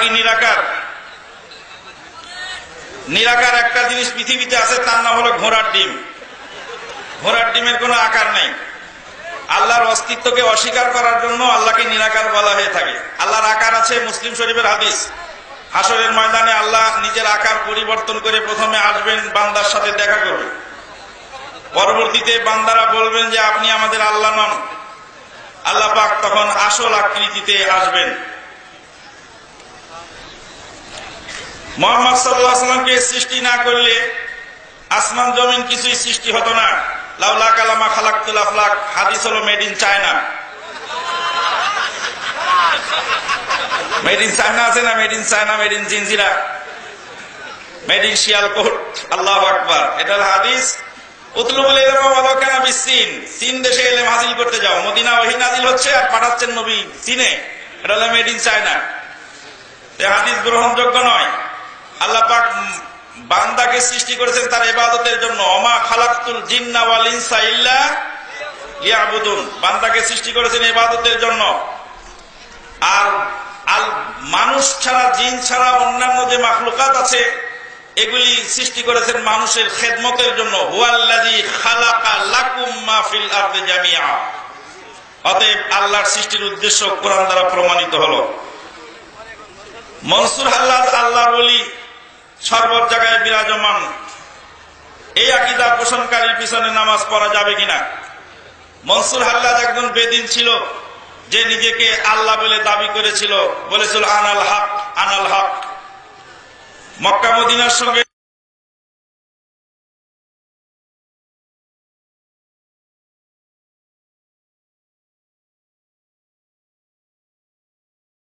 কি নিরাকার নিরাকার একটা জিনিস পৃথিবীতে আছে, তার নাম হলো ঘোড়ার ডিম। ঘোড়ার ডিমের কোনো আকার নেই। আল্লাহর অস্তিত্বকে অস্বীকার করার জন্য আল্লাহকে নিরাকার বলা হয়ে থাকে। আল্লাহর আকার আছে মুসলিম শরীফের হাদিস। হাসরের ময়দানে আল্লাহ নিজের আকার পরিবর্তন করে প্রথমে আসবেন, বান্দার সাথে দেখা করবেন। পরবর্তীতে বান্দারা বলবেন যে, আপনি আমাদের আল্লাহ নন। আল্লাহ পাক তখন আসল আকৃতিতে আসবেন। মোহাম্মদ সাল্লাহামকে সৃষ্টি না করলে আসমান জমিন কিছুই সৃষ্টি হতো না। লাউলা কালামা খালাকুল আফলাক হাদিস হলো made in China made in China আছে না? Made in China made in Jinjira made in Sialkot আল্লাহ আকবার এটা হলো হাদিস। উতলু বলে এরকম আলোকানা বিসিন। চীন দেশে এলেম হাসিল করতে যাও। মদিনা ওহি নাজিল হচ্ছে আর পাঠাচ্ছেন নবী। চীনে। এটা হলো মেড ইন চায়না হাদিস গ্রহণযোগ্য নয়। আল্লাহ পাক বান্দাকে সৃষ্টি করেছেন তার এবাদতের জন্য। অমা খালাকুল জিন্না ওয়াল ইনসা ইল্লা লিয়াবুদুন। বান্দাকে সৃষ্টি করেছেন এবাদতের জন্য। আর আল মানুষ ছাড়া, জিন ছাড়া অন্যান্য যে মাখলুকাত আছে, এগুলি সৃষ্টি করেছেন মানুষের খেদমতের জন্য। হুয়াল্লাযী খালাকা লাকুম মা ফিল আরদি জামিআ। অতএব আল্লাহর সৃষ্টির উদ্দেশ্য কোরআন দ্বারা প্রমাণিত হলো। মনসুর হাল্লাদ আল্লাহ বলি সর্বর জায়গায় বিরাজমান। এই আকিদা পোষণকারীর পিছনে নামাজ পড়া যাবে কিনা? মনসুর হাল্লাদ একজন বেদিন ছিল, যে নিজেকে আল্লাহ বলে দাবি করেছিল। বলেছিল, আনাল হক আনাল হক। মক্কা মদিনার সঙ্গে